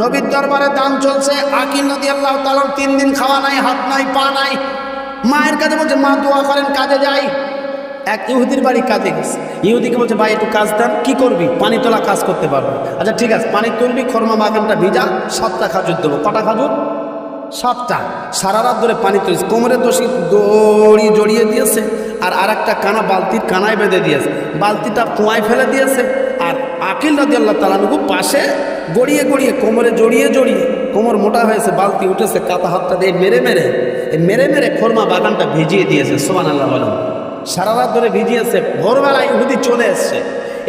নবীর দরবারে দান চলছে। আকিল নদী আল্লাহ তালার তিন দিন খাওয়া নাই, হাত নাই, পা নাই। মায়ের কাছে বলছে, মা, দোয়া করেন, কাজে যাই। এক ইহুদির বাড়ি কাজে গেছে। ইহুদিকে বলছে, ভাই, একটু কাজ দেন, কি করবি? পানি তোলা কাজ করতে পারব আচ্ছা ঠিক আছে, পানি তুলবি, খরমা বাগানটা ভিজা, সাতটা খাজুর দেবো। কটা খাজুর? সাতটা। সারা রাত ধরে পানি তুলেছে। কোমরে দোষী দড়ি জড়িয়ে দিয়েছে, আর আর একটা কানা বালতির কানায় বেঁধে দিয়েছে। বালতিটা কুয়ায় ফেলে দিয়েছে। আর আকিল রাজি আল্লাহ তালানুকু পাশে গড়িয়ে গড়িয়ে কোমরে জড়িয়ে জড়িয়ে কোমর মোটা হয়েছে, বালতি উঠেছে কাতা হাতটা দিয়ে মেরে মেরে মেরে মেরে খোরমা বাগানটা ভিজিয়ে দিয়েছে সোমান আল্লাহ বলেন। সারা রাত ধরে ভিজিয়েছে, ভোরবেলায় ইহুদি চলে এসছে,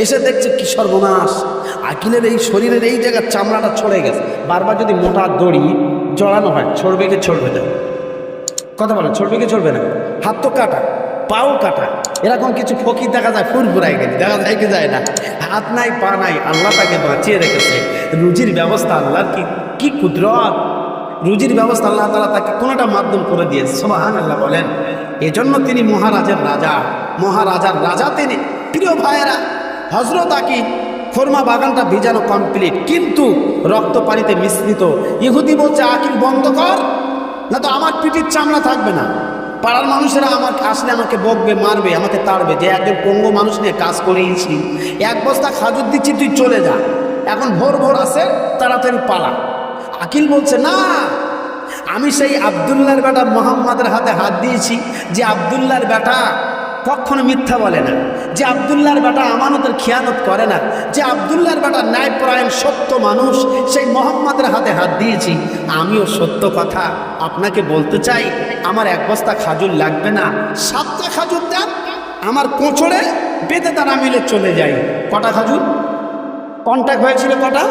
এসে দেখছে কি সর্বনাশ। আকিলের এই শরীরের এই জায়গার চামড়াটা ছড়ে গেছে। বারবার যদি মোটা দড়ি জড়ানো হয়, ছড়বে কি ছড়বে না? কথা বলেন, ছড়বে কি ছড়বে না? হাত তো কাটা। পাও কাটা। এরকম কিছু ফকির দেখা যায় ফুল ফুরাই গেলে দেখা যায় কি যায় না। হাত নাই, পা নাই, আল্লাহ তাকে বাঁচিয়ে রেখেছে। রুজির ব্যবস্থা আল্লাহর কি কি কুদরত? রুজির ব্যবস্থা আল্লাহ তালা তাকে কোনোটা মাধ্যম করে দিয়েছে? সোহান আল্লাহ বলেন। এজন্য তিনি মহারাজের রাজা। মহারাজার রাজা তিনি। প্রিয় ভাইয়েরা হজরত আকি খোরমা বাগানটা ভিজানো কমপ্লিট কিন্তু রক্ত পানিতে মিশ্রিত। ইহুদি বলছে, আকিল বন্ধ কর, না তো আমার পিঠির চামড়া থাকবে না। পাড়ার মানুষেরা আমাকে আসলে আমাকে বকবে, মারবে, আমাকে তাড়বে যে একজন পঙ্গু মানুষ নিয়ে কাজ করেইছি। এক বস্তা খাজুর দিচ্ছি, তুই চলে যা। এখন ভোর ভোর আসে তাড়াতাড়ি পালা। আকিল বলছে, না, আমি সেই আবদুল্লার বেটা মোহাম্মদের হাতে হাত দিয়েছি, যে আবদুল্লার বেটা কখনো মিথ্যা বলে না। যে আবদুল্লার বেটা আমানতের খেয়ানত করে না, যে আবদুল্লার বেটা ন্যায়পরায়ণ সত্য মানুষ, সেই মোহাম্মদের হাতে হাত দিয়েছি। আমিও সত্য কথা আপনাকে বলতে চাই, আমার এক বস্তা খাজুর লাগবে না। সাতটা খাজুর দেন, আমার কোঁচড়ে বেঁধে তারা মিলে চলে যাই। কটা খাজুর? কন্ট্যাক্ট হয়েছিল কটা?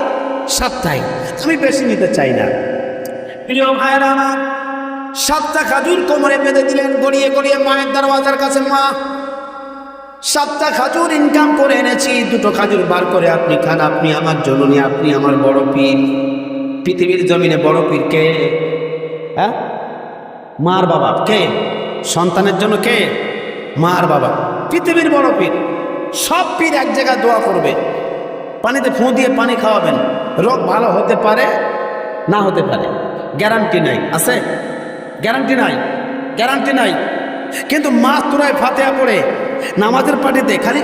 সাতটাই। আমি বেশি নিতে চাই না। প্রিয় ভাইয়েরা আমার সাতটা খাজুর কোমরে বেঁধে দিলেন, গড়িয়ে গড়িয়ে মায়ের দরওয়াজার কাছে, মা, সাতটা খাজুর ইনকাম করে এনেছি, দুটো খাজুর বার করে আপনি খান, আপনি আমার জননী, আপনি আমার বড় পীর। পৃথিবীর জমিনে বড় পীর কে? হ্যাঁ? মার বাবা কে? সন্তানের জন্য কে? মার বাবা। পৃথিবীর বড় পীর। সব পীর এক জায়গায় দোয়া করবে। পানিতে ফোঁ দিয়ে পানি খাওয়াবেন। রোগ ভালো হতে পারে, না হতে পারে। গ্যারান্টি নাই। আছে? গ্যারান্টি নাই গ্যারান্টি নাই। কিন্তু মাছ তোরায় ফাতেয়া পড়ে, নামাজের পাটিতে খালি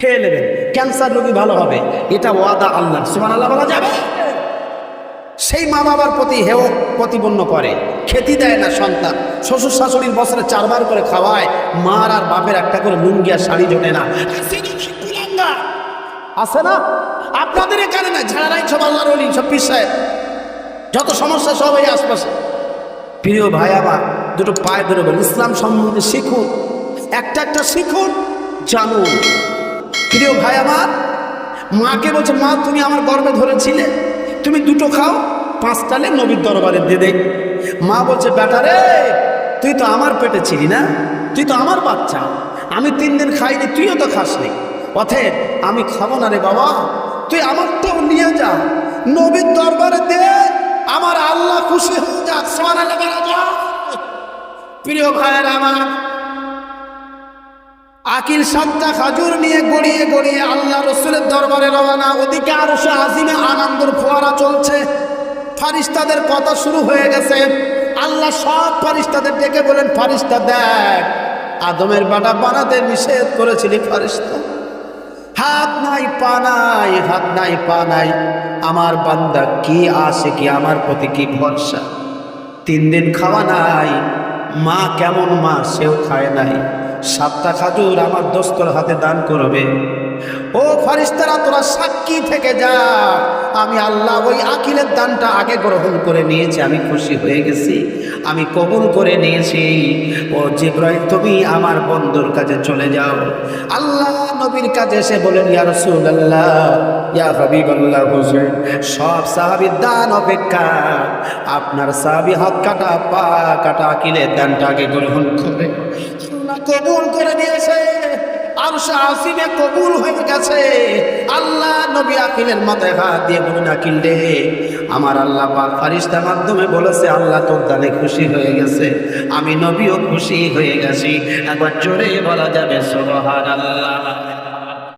খেয়ে নেবেন। ক্যান্সার রোগী ভালো হবে, এটা ওয়াদা আল্লাহ সুমান আল্লাহ বলা যাবে? সেই মা বাবার প্রতি হেও প্রতিপন্ন করে, খেতি দেয় না সন্তান। শ্বশুর শাশুড়ির বছরে চারবার করে খাওয়ায়, মার আর বাপের একটা করে লুঙ্গি আর শাড়ি জোটে না। আছে না? আপনাদের এখানে না ঝাড়াই সব আল্লাহর সব পিসায় যত সমস্যা সব আশপাশে। প্রিয় ভাই আমার, দুটো পায়ে বেরোবেন ইসলাম সম্বন্ধে শিখুন একটা একটা শিখুন জানুন প্রিয় ভাই আমার, মাকে বলছে, মা, তুমি আমার গর্বে ধরেছিলে, তুমি দুটো খাও পাঁচটালে নবীর দরবারে দিয়ে দে। মা বলছে, বেটা রে, তুই তো আমার পেটে ছিলি না, তুই তো আমার বাচ্চা, আমি তিন দিন খাইনি, তুইও তো খাসনি। অথেব আমি খাব না রে বাবা, তুই আমারটাও নিয়ে যা, নবীর দরবারে দে। আমার আল্লাহ খুশি হয়ে যা প্রিয় ভাইয়ের আমার, আকিল সাতটা খাজুর নিয়ে গড়িয়ে গড়িয়ে আল্লাহ রসুলের দরবারে রওনা। ওদিকে আরও সে আজিমে আনন্দের ফোয়ারা চলছে। ফারিস্তাদের কথা শুরু হয়ে গেছে। আল্লাহ সব ফারিস্তাদের ডেকে বলেন, ফারিস্তা দেখ, আদমের বাটা বানাতে নিষেধ করেছিলি ফারিস্তা। হাত নাই, পা নাই, হাত নাই, পা নাই। আমার বান্দা কি আছে কি? আমার প্রতি কি ভরসা? তিন দিন খাওয়া নাই, মা কেমন মা? সেও খায় নাই। সাতটা খাজুর আমার দোস্তর হাতে দান করবে। ও ফারিস্তারা, তোরা সাক্ষী থেকে যা। আমি আল্লাহ ওই আকিলের দানটা আগে গ্রহণ করে নিয়েছি, আমি খুশি হয়ে গেছি, আমি কবুল করে নিয়েছি। ও জিব্রাইল, তুমি আমার বন্ধুর কাছে চলে যাও। আল্লাহ নবীর কাছে এসে বলেন ইয়া রাসূলুল্লাহ, ইয়া হাবিবাল্লাহ হুজুর, সব সাহাবীর দান অপেক্ষা। আপনার সাহাবী হাত কাটা, পা কাটা আকিলের দানটা আগে গ্রহণ করে। আল্লাহ কবুল করে নিয়েছে। আর আসিমে কবুল হয়ে গেছে। আল্লাহ নবী আকিলের মাথায় হাত দিয়ে বলুন, আকিল রে, আমার আল্লাহ পাক ফারিস্তার মাধ্যমে বলেছে, আল্লাহ তোর দানে খুশি হয়ে গেছে। আমি নবীও খুশি হয়ে গেছি। একবার জোরে বলা যাবে, সুবহানাল্লাহ।